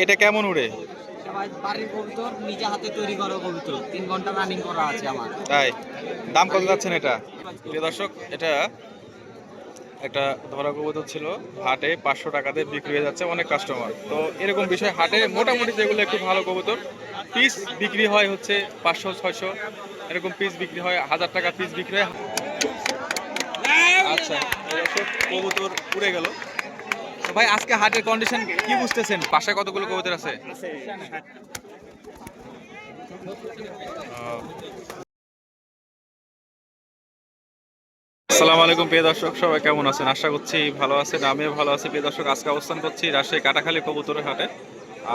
এটা কেমন উড়ে? বাড়ির কবুতর নিজে হাতে তৈরি করা কবুতর। তিন ঘণ্টা রানিং করা আছে আমার। তাই? দাম কত যাচ্ছেন এটা? প্রিয় দর্শক এটা একটা ধরা কবুতর ছিল। হাটে পাঁচশো টাকাতে বিক্রি হয়ে যাচ্ছে অনেক কাস্টমার তো এরকম বিষয় হাটে মোটামুটি যেগুলো একটু ভালো কবুতর পিস বিক্রি হয় হচ্ছে পাঁচশো ছয়শো। এরকম পিস বিক্রি হয় হাজার টাকা পিস বিক্রি হয়। আচ্ছা কবুতর উড়ে গেল। ভাই, আজকে হাটের কন্ডিশন কি বুঝতেছেন? পাশে কতগুলো কবুতর আছে? আসসালামু আলাইকুম, প্রিয় দর্শক, সবাই কেমন আছেন? আশা করছি ভালো আছেন, আমিও ভালো আছি। প্রিয় দর্শক, আজকে অবস্থান করছি রাজশাহী কাটাখালী কবুতরের হাটে।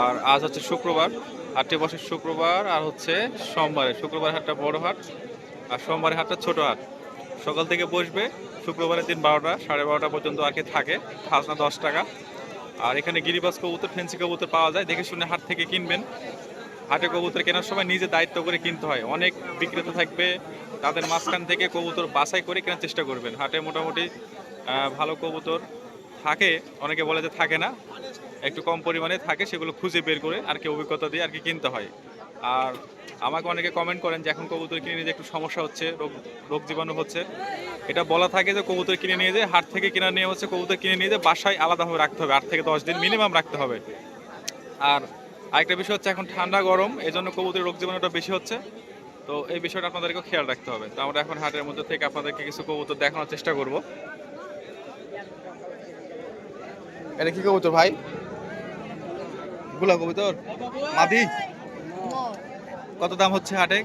আর আজ হচ্ছে শুক্রবার। হাটটি বসে শুক্রবার আর হচ্ছে সোমবারে। শুক্রবার হাটটা বড় হাট, আর সোমবারের হাটটা ছোট হাট। সকাল থেকে বসবে শুক্রবারের দিন বারোটা, সাড়ে বারোটা পর্যন্ত আর কি থাকে। খাজনা দশ টাকা। আর এখানে গিরিবাস কবুতর, ফেন্সি কবুতর পাওয়া যায়। দেখে শুনে হাট থেকে কিনবেন। হাটে কবুতর কেনার সময় নিজে দায়িত্ব করে কিনতে হয়। অনেক বিক্রেতা থাকবে, তাদের মাঝখান থেকে কবুতর বাছাই করে কেনার চেষ্টা করবেন। হাটে মোটামুটি ভালো কবুতর থাকে। অনেকে বলে যে থাকে না। একটু কম পরিমাণে থাকে, সেগুলো খুঁজে বের করে আর কি অভিজ্ঞতা দিয়ে আর কি কিনতে হয়। আর আমাকে অনেকে কমেন্ট করেন যে, এখন কবুতর কিনে নিয়ে একটু সমস্যা হচ্ছে, রোগ রোগ জীবাণু হচ্ছে। এটা বলা থাকে যে, কবুতর কিনে নিয়ে যে, হাট থেকে কিনে নিয়ে হচ্ছে কবুতর কিনে নিয়ে যে, বাসায় আলাদাভাবে রাখতে হবে। আট থেকে দশ দিন মিনিমাম রাখতে হবে। আর আরেকটা বিষয় হচ্ছে, এখন ঠান্ডা গরম এই জন্য কবুতরের রোগ জীবাণুটা বেশি হচ্ছে। তো এই বিষয়টা আপনাদেরকেও খেয়াল রাখতে হবে। তো আমরা এখন হাটের মধ্যে থেকে আপনাদেরকে কিছু কবুতর দেখানোর চেষ্টা করব। এটা কি কবুতর ভাই? গুলা কবুতর? মাদি? কত দাম হচ্ছে হাটে?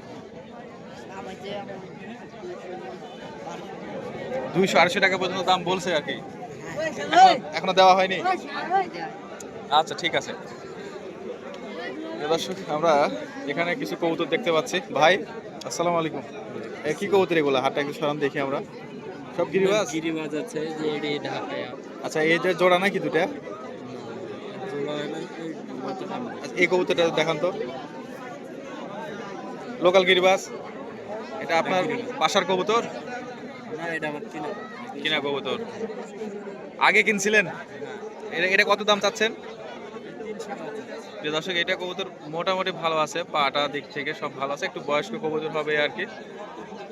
দুইশো আড়াইশো টাকা পর্যন্ত দাম বলছে আর কি। এখনো- দেওয়া হয়নি? আচ্ছা ঠিক আছে। দর্শক আমরা এখানে কিছু কবুতর দেখতে পাচ্ছি। ভাই আসসালামু আলাইকুম। কি কবুতর এগুলো? হাটটা একটু সরান দেখি আমরা। সব গিরিবাজ? গিরিবাজ আছে যে এটি ঢাকায় আচ্ছা এই যে জোড়া নাকি দুটা এই কবুতরটা দেখান তো। লোকাল গিরিবাজ এটা আপনার বাসার কবুতর? কিনা। কিনা কবুতর। আগে কিনছিলেন? এটা এটা কত দাম চাচ্ছেন? দর্শক এটা কবুতর মোটামুটি ভালো আছে পাটা দিক থেকে সব ভালো আছে একটু বয়স্ক কবুতর হবে আর কি।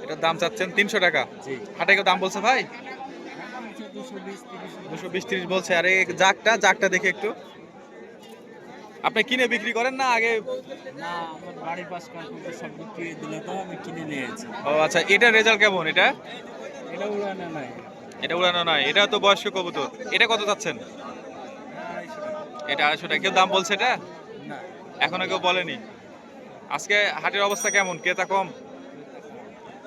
এটার দাম চাচ্ছেন তিনশো টাকা। হাটে কেউ দাম বলছে ভাই? দুশো বিশ তিরিশ। বলছে। আর এই জাকটা জাকটা দেখে একটু। আপনি কিনে বিক্রি করেন না আগে? না আমার বাড়ির পাশ কম্পিউটার সব বিক্রি দিলে তো আমি কিনে নিয়েছি ও আচ্ছা এটা রেজাল্ট কেমন এটা? এটা উড়ানো নাই। এটা উড়ানো নয় এটা তো বয়স্ক কবুতর। এটা কত চাচ্ছেন? এটা আড়াইশো টাকা। কেউ দাম বলছে এটা? না। এখনও কেউ বলেনি। আজকে হাটের অবস্থা কেমন? ক্রেতা কম?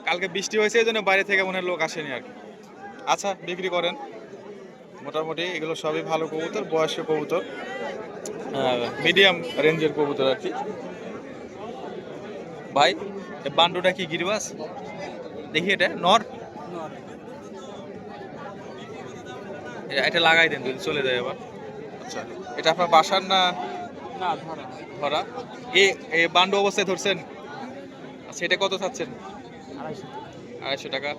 কালকে বৃষ্টি হয়েছে এই জন্য বাইরে থেকে মনে হয় লোক আসেনি আর কি। আচ্ছা বিক্রি করেন। মোটামুটি এগুলো সবই ভালো কবুতর বয়স্ক কবুতর মিডিয়াম রেঞ্জের কবুতর আর কি। ভাই বান্ডুটা কি গিরিবাস? দেখি এটা নর? এটা লাগাই দেন যদি চলে যায় আবার। আচ্ছা এটা আপনার বাসার না না ধরা? এ এ বান্ডু অবস্থায় ধরছেন? আচ্ছা এটা কত চাচ্ছেন? আড়াইশো। আড়াইশো টাকা।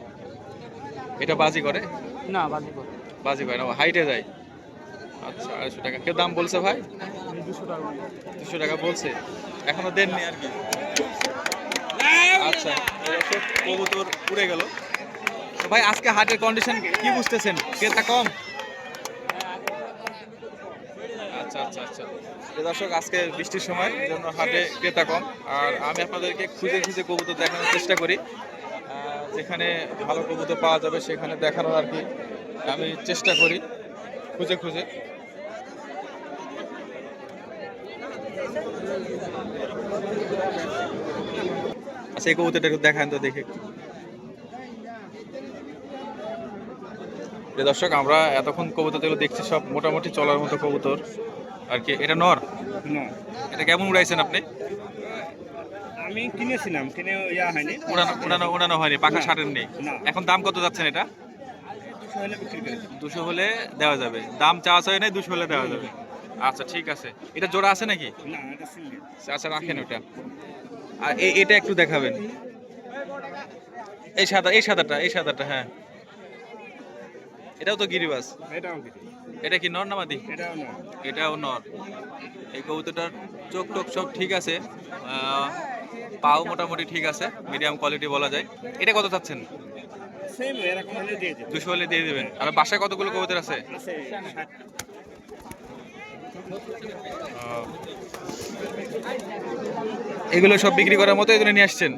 এটা বাজি করে? না বাজি করে। বাজি করে না হাইটে যায়। আচ্ছা আড়াইশো টাকা। কেউ দাম বলছে ভাই? দুশো টাকা বলছে। এখনও দেননি আর কি। আচ্ছা কবুতর উড়ে গেল। তো ভাই, আজকে হাটের কন্ডিশন কি বুঝতেছেন? ক্রেতা কম? আচ্ছা আচ্ছা আচ্ছা। দর্শক, আজকে বৃষ্টির সময় জন্য হাটে ক্রেতা কম। আর আমি আপনাদেরকে খুঁজে খুঁজে কবুতর দেখানোর চেষ্টা করি। যেখানে ভালো কবুতর পাওয়া যাবে, সেখানে দেখানোর আর কি আমি চেষ্টা করি খুঁজে খুঁজে। আচ্ছা এই কবুতরটা একটু দেখান তো দেখে। প্রিয় দর্শক আমরা এতক্ষণ কবুতরগুলো দেখছি সব মোটামুটি চলার মতো কবুতর। আর কি এটা নর? এটা কেমন উড়াইছেন আপনি? আমি কিনেছিলাম কিনে ইয়া হয়নি। উড়ানো উড়ানো উড়ানো হয়নি পাখা। সারেন নেই এখন দাম কত যাচ্ছেন এটা? দুশো হলে দেওয়া যাবে। দাম চাওয়া চাই নাই দুশো হলে দেওয়া যাবে। আচ্ছা ঠিক আছে। এটা জোড়া আছে নাকি? আচ্ছা রাখেন ওটা। আর এটা একটু দেখাবেন। এই সাদা এই সাদাটা এই সাদাটা হ্যাঁ। এটাও তো গিরিবাস। এটা কি নর না মাদি? এটাও নর। এই কবুতরটার চোখ টোক সব ঠিক আছে। আহ, পাও মোটামুটি ঠিক আছে। মিডিয়াম কোয়ালিটি বলা যায়। এটা কত চাচ্ছেন? দুশো হলে দিয়ে দেবেন। আর বাসায় কতগুলো কবুতর আছে? এগুলো সব বিক্রি করার মতো এগুলো নিয়ে আসছেন?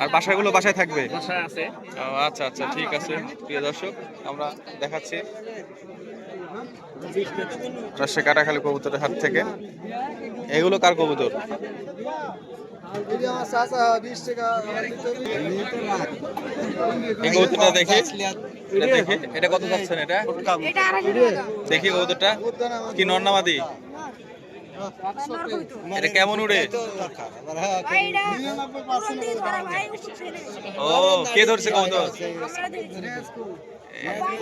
আর বাসাগুলো বাসায় থাকবে? আচ্ছা আচ্ছা ঠিক আছে প্রিয় দর্শক আমরা দেখাচ্ছি। রাজশাহী কাটাখালী কবুতরের হাত থেকে। এগুলো কার কবুতর? এই কবুতরটা দেখি। এটা দেখি। এটা কত যাচ্ছেন এটা? এটা আড়াইশো টাকা। দেখি কবুতরটা কি নর্নামাদি? এটা কেমন উড়ে? ও কে ধরছে কবুতর?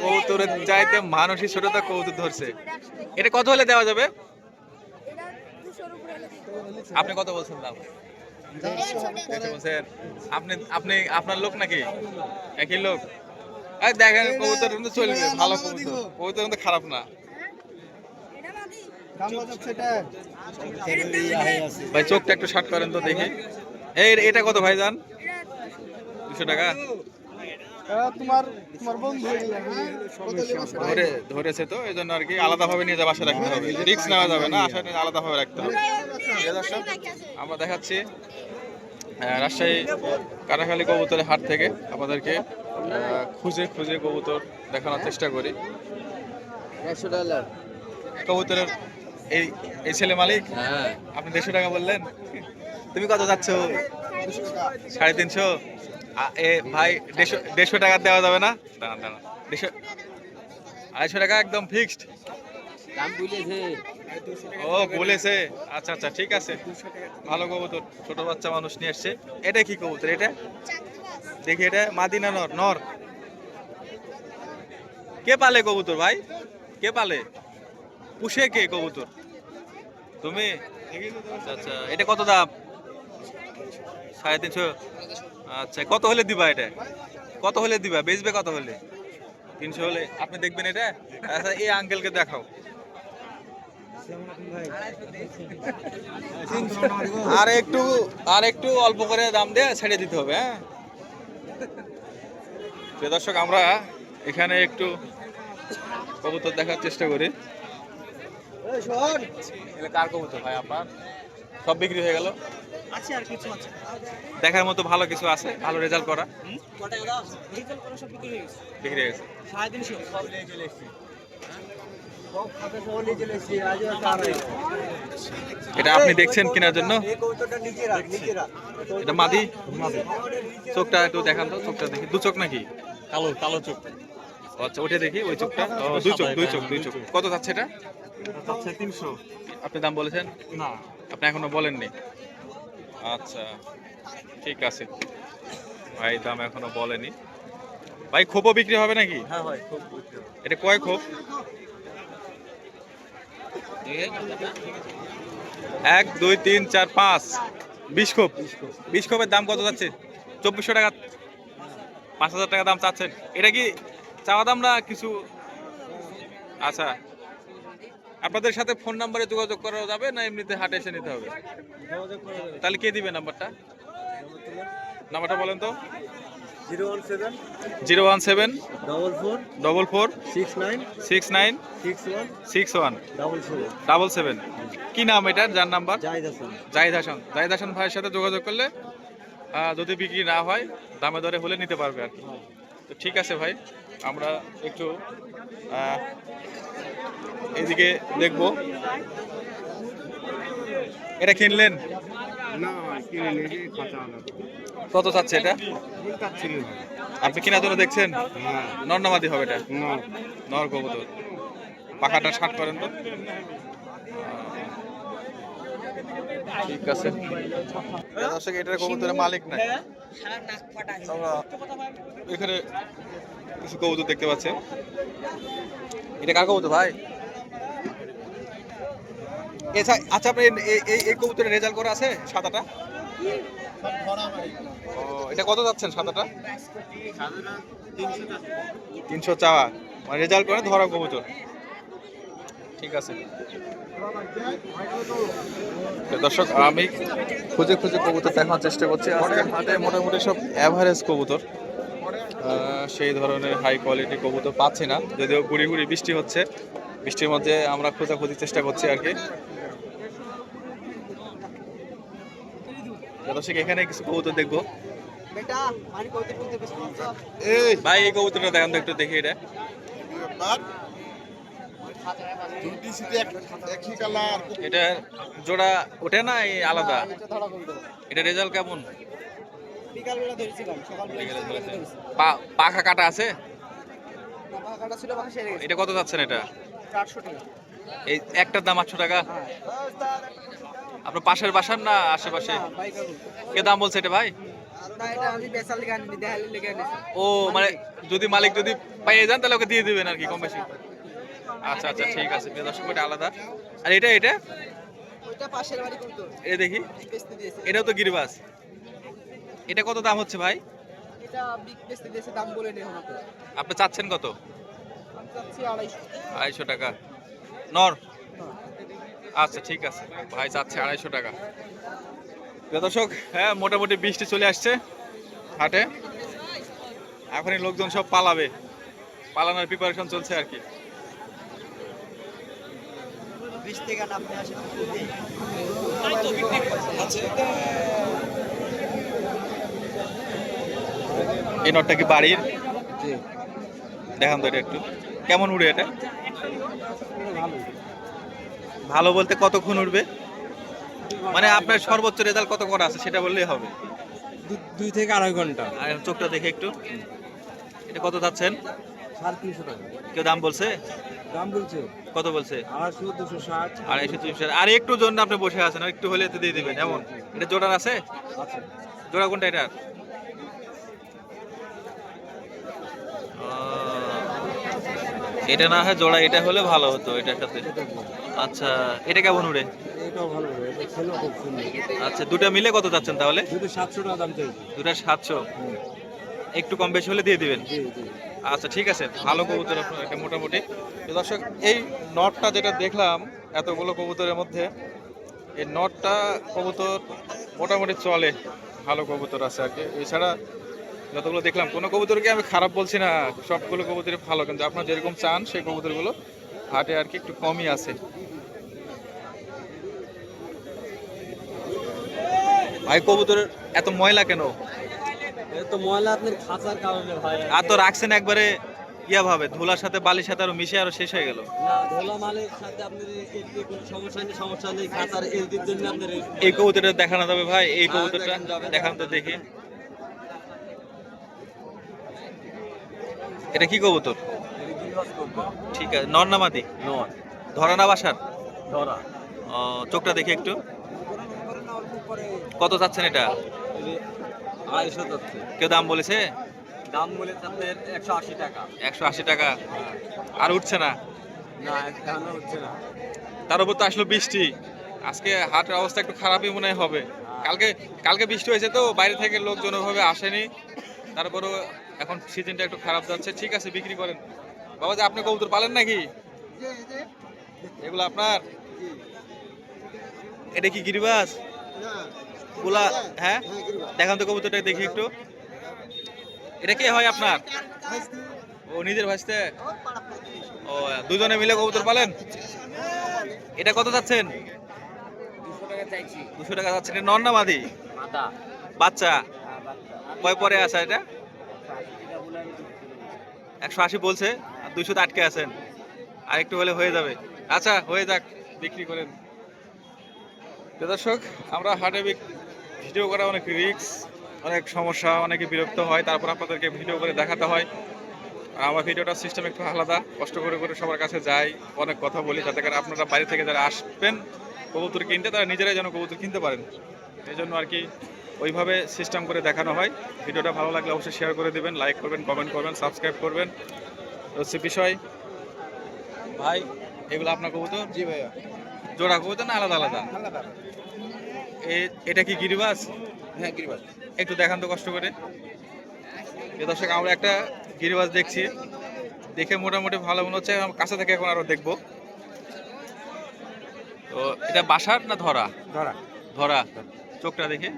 কবুতরের চাইতে মানুষই ছোট তো কবুতর ধরছে। এটা কত হলে দেওয়া যাবে? আপনি কত বলছেন দাম? আপনি আপনি আপনার লোক নাকি? একই লোক? আরে দেখেন কবুতর কিন্তু চলবে ভালো কবুতর। কবুতর। কিন্তু খারাপ না। ভাই চোখটা একটু শার্ট করেন তো দেখি। এই এটা কত ভাই যান দুশো টাকা? তোমার তোমার বন্ধু ধরে ধরেছে তো এই জন্য আর কি আলাদাভাবে নিয়ে বাসা রাখতে হবে। রিক্স নেওয়া যাবে না আশা নিয়ে আলাদাভাবে রাখতে হবে। দর্শক আমরা দেখাচ্ছি রাজশাহী কাটাখালী কবুতরের হাট থেকে আপনাদেরকে খুঁজে খুঁজে কবুতর দেখানোর চেষ্টা করি। কবুতরের এই এই ছেলে মালিক আপনি দেড়শো টাকা বললেন? তুমি কত যাচ্ছ? সাড়ে তিনশো? এ ভাই দেড়শো দেড়শো টাকা দেওয়া যাবে না? দাঁড়ান দাঁড়ান। দেড়শো আড়াইশো টাকা একদম ফিক্সড ও বলেছে। আচ্ছা আচ্ছা ঠিক আছে। ভালো কবুতর ছোট বাচ্চা মানুষ নিয়ে আসছে এটা কি কবুতর এটা? দেখি এটা মাদিনা নর নর। কে পালে কবুতর ভাই? কে পালে? পুষে কে কবুতর? তুমি? আচ্ছা, আচ্ছা এটা কত দাম? সাড়ে তিনশো। আচ্ছা কত হলে দিবা এটা? কত হলে দিবা? বেচবে কত হলে? তিনশো হলে। আপনি দেখবেন এটা? আচ্ছা এই আঙ্কেলকে দেখাও। আর একটু আর একটু অল্প করে দাম দিয়ে ছেড়ে দিতে হবে হ্যাঁ? দর্শক আমরা এখানে একটু কবুতর দেখার চেষ্টা করি। কার কবুতর ভাই আপনার? সব বিক্রি হয়ে গেল। আছে আর কিছু আছে? দেখার মতো ভালো কিছু আছে ভালো রেজাল্ট করা। কটা দাও সব বিক্রি হয়ে গেছে? বিক্রি হয়ে গেছে। সাড়ে তিনশো। সব নিয়ে চলে এসেছি। এটা আপনি দেখছেন কেনার জন্য? এটা মাদি? চোখটা একটু দেখান তো চোখটা দেখি। দু চোখ নাকি? কালো কালো চোখ। আচ্ছা ওটা দেখি ওই চোখটা? ও, দুই চোখ দুই চোখ দুই চোখ। কত যাচ্ছে এটা? তিনশো। আপনি দাম বলেছেন? না। আপনি এখনও বলেননি? আচ্ছা ঠিক আছে। ভাই দাম এখনও বলেনি। ভাই খোপও বিক্রি হবে নাকি? হ্যাঁ হয় খুব এটা কয় খোপ? এক দুই তিন চার পাঁচ। বিশ খোপ। বিশ খোপের দাম কত যাচ্ছে? চব্বিশশো টাকা। পাঁচ হাজার টাকা দাম চাচ্ছেন। এটা কি চাওয়া দাম না কিছু? আচ্ছা আপনাদের সাথে ফোন নাম্বারে যোগাযোগ করা যাবে না এমনিতে হাটে এসে নিতে হবে? তাহলে কে দিবে নাম্বারটা? নাম্বারটা বলেন তো। Zero one seven double four double four six nine six nine six one six one double seven double seven. কি নাম এটার? যার নাম্বার? জাহিদ হাসান। জাহিদ হাসান। জাহিদ হাসান ভাইয়ের সাথে যোগাযোগ করলে যদি বিক্রি না হয় দামে দরে হলে নিতে পারবে আর কি। তো ঠিক আছে ভাই আমরা একটু আহ, এইদিকে দেখব। এটা কিনলেন? কিনে কত চাচ্ছে এটা? আপনি কেনার জন্য দেখছেন? হ্যাঁ। নর্নামাদি হবে এটা? নর কবুতর। পাখাটা শার্ট করেন তো। ঠিক আছে। দর্শক এটার কবুতরের মালিক নাই। আমরা এখানে কিছু কবুতর দেখতে পাচ্ছি। এটা কার কবুতর ভাই? এছা- আচ্ছা আপনি এই- এই এই কবুতরের রেজাল্ট করা আছে সাদাটা? ও এটা কত যাচ্ছেন সাদাটা? তিনশো চাওয়া। মানে রেজাল্ট করে ধরা কবুতর। ঠিক আছে। দর্শক আমি খুঁজে খুঁজে কবুতর দেখানোর চেষ্টা করছি। আজকে হাটে মোটামুটি সব অ্যাভারেজ কবুতর। সেই ধরনের হাই কোয়ালিটি কবুতর পাচ্ছি না। যদিও গুড়ি গুড়ি বৃষ্টি হচ্ছে। বৃষ্টির মধ্যে আমরা খোঁজাখুঁজির চেষ্টা করছি আর কি। দর্শক এখানে কিছু কবুতর দেখব। ভাই এই কবুতরটা দেখান তো একটু দেখি এটা দুটি সিটে একই কালার এটা জোড়া ওঠে না এই আলাদা? এটা রেজাল্ট কেমন? পাখা কাটা আছে? এটা কত যাচ্ছেন এটা? এই একটার দাম আটশো টাকা? আপনার পাশের বাসার না আশেপাশে? হ্যাঁ কে দাম বলছে এটা ভাই? ও মানে যদি মালিক যদি পাইয়ে যান তাহলে ওকে দিয়ে দিবেন আর কি কম বেশি। আচ্ছা আচ্ছা ঠিক আছে প্রিয় দর্শক এটা আলাদা। আর এটা এটা? ওইটা পাশের বাড়ি কবুতর এটা দেখি। এটাও তো গিরিবাস। এটা কত দাম হচ্ছে ভাই? আপনি চাচ্ছেন কত? আমি চাচ্ছি আড়াইশো। টাকা। নর? আচ্ছা ঠিক আছে। ভাই চাচ্ছে আড়াইশো টাকা। দর্শক হ্যাঁ মোটামুটি বৃষ্টি চলে আসছে হাটে। এখনই লোকজন সব পালাবে। পালানোর প্রিপারেশন চলছে আর কি। বিশ এই নটটা কি বাড়ির? দেখান তো এটা একটু। কেমন উড়ে এটা? ভালো বলতে কতক্ষণ উঠবে মানে আপনার সর্বোচ্চ রেজাল্ট কত করা আছে সেটা বললেই হবে। দুই থেকে আড়াই ঘণ্টা। আর চোখটা দেখে একটু। এটা কত যাচ্ছেন? সাড়ে তিনশো টাকা। কেউ দাম বলছে? দাম বলছে? কত বলছে? আড়াইশো দুশো ষাট। আড়াইশো তিনশো আর একটু জন্য আপনি বসে আছেন একটু হলে তো দিয়ে দিবেন এমন? এটা জোড়ার আছে? জোড়া কোনটা এটা এটা না হয় জোড়া এটা হলে ভালো হতো এটার সাথে। আচ্ছা এটা কেমন উড়ে? আচ্ছা দুটা মিলে কত যাচ্ছেন তাহলে? দুটো সাতশো টাকা দাম চাইছি। দুটা সাতশো। একটু কম বেশি হলে দিয়ে দিবেন? আচ্ছা ঠিক আছে। ভালো কবুতর আপনার মোটামুটি। দর্শক, এই নটটা যেটা দেখলাম, এতগুলো কবুতরের মধ্যে, এই নটটা কবুতর মোটামুটি চলে। ভালো কবুতর আছে আর কি। এছাড়া যতগুলো দেখলাম, কোনো কবুতরকে আমি খারাপ বলছি না, সবগুলো কবুতরই ভালো। কিন্তু আপনার যেরকম চান, সেই কবুতরগুলো হাটে আর কি একটু কমই আছে। ভাই, কবুতরের এত ময়লা কেন? তো ময়লা আপনার খাঁচার কারণে ভাই আর তো রাখছেন একবারে ইয়া ভাবে ধুলার সাথে বালির সাথে আরও মিশে আরও শেষ হয়ে গেল। না ধোলা মালের সাথে আপনার এলটি কোনো সমস্যা নেই সমস্যা নেই খাঁচার এলটির জন্য আপনার এই- কবুতরটা দেখানো যাবে ভাই এই হ্যাঁ, কবুতরটা দেখান তো দেখি। এটা কি কবুতর। ঠিক আছে নর না মাদি? ধরা না বাসার? ধরা। চোখটা দেখি একটু। কত চাচ্ছেন এটা? কেউ দাম বলেছে? দাম বলে আপনার একশো আশি টাকা। একশো আশি টাকা। আর উঠছে না? না এখনও হচ্ছে না। তার উপর তো আসলো বৃষ্টি। আজকে হাটের অবস্থা একটু খারাপই মনে হবে। কালকে কালকে বৃষ্টি হয়েছে তো বাইরে থেকে লোকজন ওভাবে আসেনি। তারপরেও এখন সিজনটা একটু খারাপ যাচ্ছে। ঠিক আছে বিক্রি করেন। বাবা যে আপনি কবুতর পালেন নাকি? এগুলো আপনার? এটা কি গিরিবাস? গুলা হ্যাঁ? দেখান তো কবুতরটা দেখি একটু। এটা কে হয় আপনার? ও নিজের ভাসতে ও দুজনে মিলে কবুতর পালেন? এটা কত যাচ্ছেন? দুশো টাকা চাইছি দুশো টাকা যাচ্ছেন। এটা নন না মাদি মাথা বাচ্চা? কয় পরে আসা এটা? একশো আশি বলছে আর দুইশো আটকে আছেন। আর একটু হলে হয়ে যাবে। আচ্ছা হয়ে যাক বিক্রি করেন। দর্শক আমরা হাটে ভিডিও করা অনেক রিস্ক অনেক সমস্যা অনেকে বিরক্ত হয়। তারপর আপনাদেরকে ভিডিও করে দেখাতে হয়। আর আমার ভিডিওটার সিস্টেম একটু আলাদা। কষ্ট করে করে সবার কাছে যাই অনেক কথা বলি যাতে করে আপনারা বাইরে থেকে যারা আসবেন কবুতর কিনতে তারা নিজেরাই যেন কবুতর কিনতে পারেন। এই জন্য আর কি ওইভাবে সিস্টেম করে দেখানো হয়। ভিডিওটা ভালো লাগলে অবশ্যই শেয়ার করে দেবেন লাইক করবেন কমেন্ট করবেন সাবস্ক্রাইব করবেন। হচ্ছে বিষয়। ভাই এগুলো আপনার কবুতর? জি ভাইয়া। জোড়া কবুতর না আলাদা আলাদা? এ- এটা কি গিরিবাস? হ্যাঁ গিরিবাস। একটু দেখান তো কষ্ট করে। এ দর্শক আমরা একটা গিরিবাস দেখছি। দেখে মোটামুটি ভালো মনে হচ্ছে কাছে থেকে এখন আরও দেখব। তো এটা বাসার না ধরা? ধরা। ধরা। চোখটা দেখে।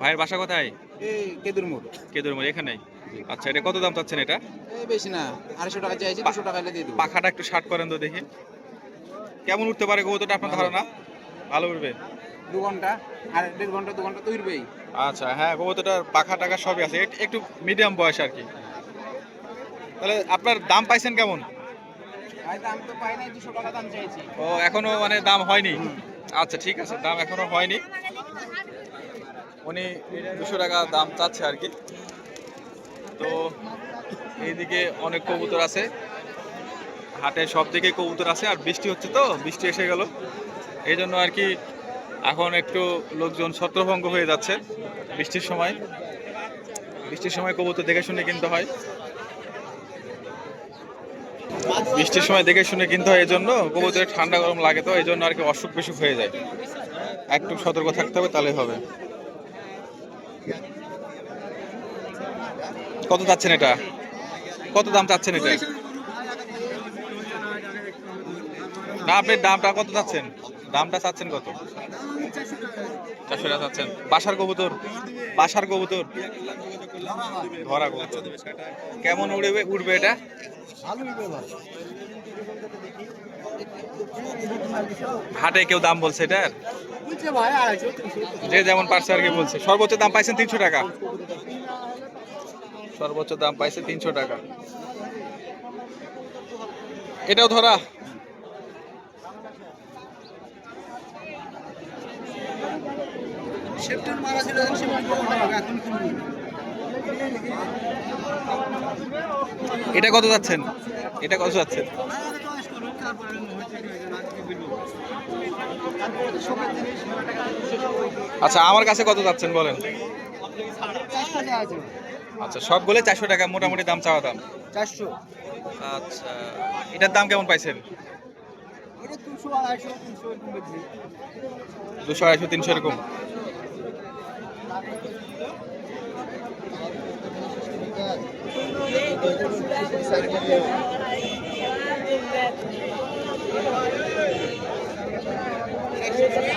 ভাইয়ের বাসা কোথায়? এই কেদুর মোড়। কেদুর মোড় এখানেই আচ্ছা এটা কত দাম চাচ্ছেন এটা? বেশি না আড়াইশো টাকা চাইছি দুশো টাকা দিয়ে দেবো। পাখাটা একটু শার্ট করেন তো দেখি। কেমন উঠতে পারে কবুতরটা আপনার ধারণা? ভালো উঠবে। দু ঘণ্টা আর দেড় ঘণ্টা দু ঘণ্টা তো উঠবেই। আচ্ছা হ্যাঁ কবুতরটার পাখা টাকা সবই আছে। একটু মিডিয়াম বয়স আর কি। তাহলে আপনার দাম পাইছেন কেমন? দাম তো পাই নাই দুশো টাকা দাম চাইছি। ও এখনও মানে দাম হয়নি? আচ্ছা ঠিক আছে দাম এখনও হয়নি। উনি দুশো টাকা দাম চাচ্ছে আর কি। তো এইদিকে অনেক কবুতর আছে। হাটে সব দিকে কবুতর আছে আর বৃষ্টি হচ্ছে তো বৃষ্টি এসে গেল। এই জন্য আর কি এখন একটু লোকজন ছত্রভঙ্গ হয়ে যাচ্ছে বৃষ্টির সময়। বৃষ্টির সময় কবুতর দেখে শুনে কিনতে হয়। বৃষ্টির সময় দেখে শুনে কিনতে হয় এই জন্য কবুতরের ঠান্ডা গরম লাগে তো এই জন্য আর কি অসুখ বিসুখ হয়ে যায়। একটু সতর্ক থাকতে হবে তাহলে হবে। কত চাচ্ছেন এটা? কত দাম চাচ্ছেন এটা? না আপনি দামটা কত চাচ্ছেন? দামটা চাচ্ছেন কত? চারশো টাকা চাচ্ছেন। বাসার কবুতর? বাসার কবুতর? ধরা কবুতর। কেমন উড়বে উঠবে এটা? হাটে কেউ দাম বলছে এটার? যে যেমন পারছে আর কি বলছে। সর্বোচ্চ দাম পাইছেন তিনশো টাকা। সর্বোচ্চ দাম পাইছে তিনশো টাকা। এটাও ধরা। এটা কত যাচ্ছেন? এটা কত যাচ্ছেন? আচ্ছা আমার কাছে কত যাচ্ছেন বলেন? আচ্ছা সবগুলো চারশো টাকা মোটামুটি দাম চাওয়া দাম। চারশো। আচ্ছা এটার দাম কেমন পাইছেন? দুশো আড়াইশো তিনশো এরকম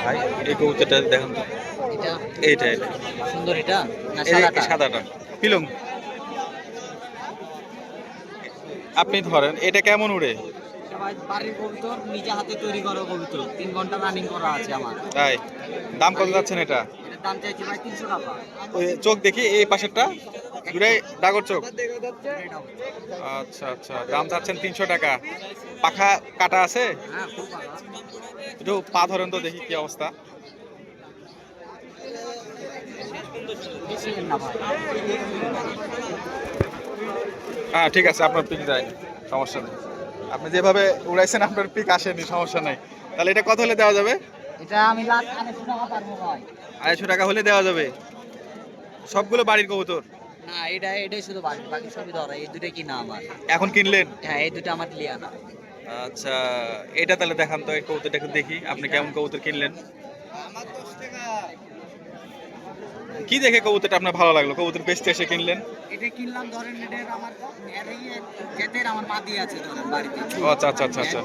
ভাই এই কবুতরটা দেখেন তো। এইটা এটা সুন্দর এটা? না সাদাটা? সাদাটা। পিলং আপনি ধরেন এটা কেমন উড়ে? এটা বাড়ির কবুতর নিজে হাতে তৈরি করা কবুতর। তিন ঘণ্টা রানিং করা আছে আমার। তাই? দাম কত যাচ্ছেন এটা? দাম চাইছি ভাই তিনশো টাকা। ওই চোখ দেখি এই পাশেরটা? দুটাই ডাগর চোখ? আচ্ছা আচ্ছা দাম চাচ্ছেন তিনশো টাকা। পাখা কাটা আছে? হ্যাঁ একটু পা ধরেন তো দেখি কি অবস্থা। হ্যাঁ ঠিক আছে আপনার পিক যায় সমস্যা নেই। আপনি যেভাবে উড়াইছেন আপনার পিক আসেনি সমস্যা নাই। তাহলে এটা কত হলে দেওয়া যাবে? এটা আমি আড়াইশো টাকা পারব ভাই। আড়াইশো টাকা হলে দেওয়া যাবে? সবগুলো বাড়ির কবুতর? না এটা এটাই শুধু বাকি বাকি সবই ধরা এই দুটো কিনা আমার। এখন কিনলেন? হ্যাঁ এই দুটো আমার লিয়া না। আচ্ছা এটা তাহলে দেখান তো এই কবুতরটা একটু দেখি আপনি কেমন কবুতর কিনলেন? কি দেখে কবুতরটা আপনার ভালো লাগল? কবুতর বেচতে এসে কিনলেন? এটা কিনলাম ধরেন এটার আমার জেতের আমার মাদি আছে ধরেন বাড়িতে। ও আচ্ছা আচ্ছা আচ্ছা আচ্ছা।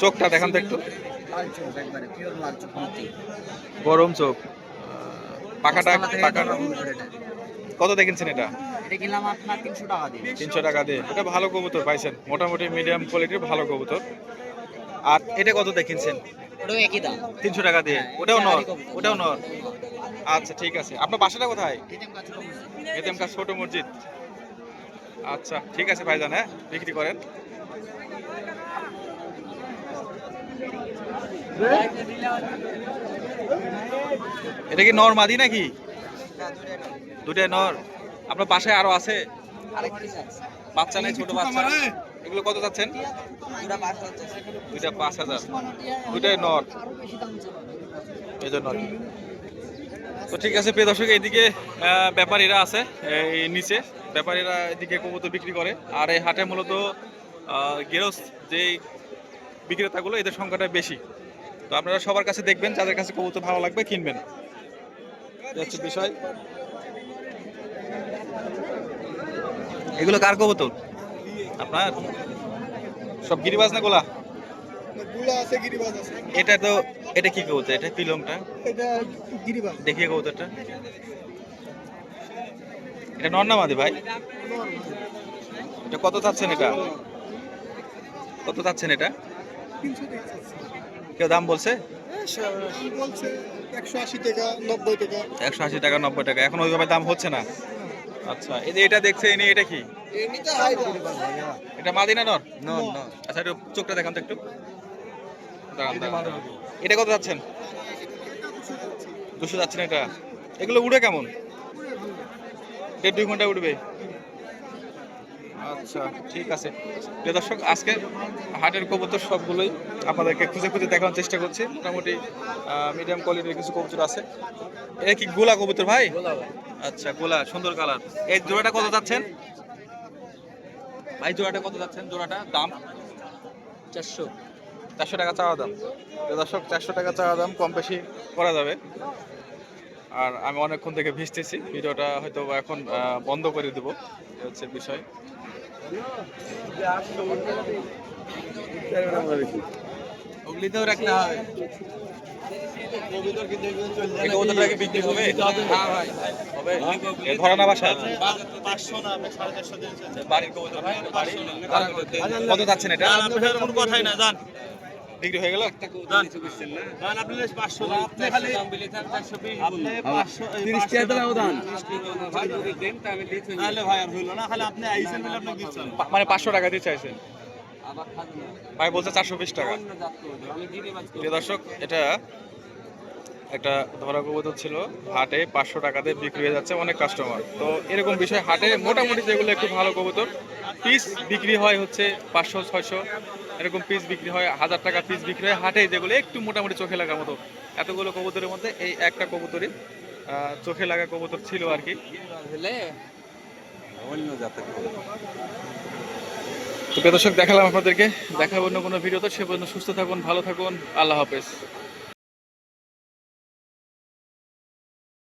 চোখটা দেখান তো একটু। লাল চোখ একবারে পিওর লাল চোখ গরম চোখ। কবুতর এটা। কত দেখেছেন এটা? এটা কিনলাম আপনার তিনশো টাকা দিয়ে। তিনশো টাকা দিয়ে। এটা ভালো কবুতর পাইছেন। মোটামুটি মিডিয়াম কোয়ালিটির ভালো কবুতর। আর এটা কত দেখিনছেন ওটাও একই দাম। তিনশো টাকা দিয়ে। হ্যাঁ, ওটাও নর। ওটাও নর। আচ্ছা ঠিক আছে। আপনার বাসাটা কোথায়? এতেমকা ছোট মসজিদ। আচ্ছা ঠিক আছে ভাইজান হ্যাঁ বিক্রি করেন। এটা কি নর মাদি নাকি? দুটাই নর। আপনার বাসায় আরও আছে। বাচ্চা নেই, ছোট বাচ্চা। এগুলো কত যাচ্ছেন। দুইটা পাঁচ হাজার। দুইটাই নর। আরও তো ঠিক আছে প্রিয় দর্শক এইদিকে ব্যাপারীরা আছে এই নিচে। ব্যাপারীরা এদিকে কবুতর বিক্রি করে। আর এই হাটে মূলত আহ, গেরস্ত যেই বিক্রেতাগুলো এদের সংখ্যাটা বেশি। তো আপনারা সবার কাছে দেখবেন যাদের কাছে কবুতর ভালো লাগবে কিনবেন। হচ্ছে বিষয়। এগুলো কার কবুতর? আপনার? সব গিরিবাজ না গোলা? গুলা আছে গিরিবাজ আছে। এটা তো এটা কি কবুতর? এটা পিলংটা এটা গিরিবাজ। দেখিয়ে কবুতরটা। এটা নর না মাদি ভাই? এটা কত চাচ্ছেন এটা? কত চাচ্ছেন এটা। কেউ দাম বলছে? বলছে একশো আশি টাকা নব্বই টাকা। একশো আশি টাকা নব্বই টাকা। এখন ওইভাবে দাম হচ্ছে না? আচ্ছা এই যে এটা দেখছে ইনি এটা কি? এটা মাদি না নর। আচ্ছা একটু চোখটা দেখান তো একটু। এটা কত যাচ্ছেন? দুশো যাচ্ছেন এটা। এগুলো উড়ে কেমন? দেড় দুই ঘণ্টা উঠবে আচ্ছা ঠিক আছে। প্রিয় দর্শক আজকে হাটের কবুতর সবগুলোই আপনাদেরকে খুঁজে খুঁজে দেখানোর চেষ্টা করছি। মোটামুটি মিডিয়াম কোয়ালিটির কিছু কবুতর আছে। এটা কি গোলা কবুতর ভাই। আচ্ছা গোলা সুন্দর কালার। এই জোড়াটা কত যাচ্ছেন? ভাই জোড়াটা কত যাচ্ছেন? জোড়াটা দাম? চারশো। চারশো টাকা চাওয়া দাম। দর্শক চারশো টাকা চাওয়া দাম কম বেশি করা যাবে। আর আমি অনেকক্ষণ থেকে ভিজতেছি। ভিডিওটা হয়তো এখন বন্ধ করে দেবো। হচ্ছে বিষয়। ওগুলিতেও রাখতে হবে। ভাই। বাড়ি কত যাচ্ছেন এটা? কোনো কথাই না জান। বিক্রি হয়ে গেল? পাঁচশো আপনি খালি আপনি পাঁচশো তিরিশ টাকা দাও দান। তাহলে ভাই আর হইল না খালি আপনি আইসেন বলে আপনি দিচ্ছেন। মানে পাঁচশো টাকা দিয়ে চাইছেন? ভাই বলছে চারশো বিশ টাকা। দর্শক এটা একটা ধরা কবুতর ছিল হাটে পাঁচশো টাকাতে বিক্রি হয়ে যাচ্ছে অনেক কাস্টমার তো এরকম বিষয় হাটে মোটামুটি যেগুলো একটু ভালো কবুতর পিস বিক্রি হয় হচ্ছে পাঁচশো ছয়শো। এরকম পিস বিক্রি হয় হাজার টাকা পিস বিক্রি হয় হাটে যেগুলো একটু মোটামুটি চোখে লাগার মতো। এতগুলো কবুতরের মধ্যে এই একটা কবুতরই চোখে লাগা কবুতর ছিল আর কি। তো প্রিয় দর্শক দেখালাম আপনাদেরকে। দেখাবো অন্য কোনো ভিডিওতে। সে পর্যন্ত সুস্থ থাকুন ভালো থাকুন। আল্লাহ হাফেজ।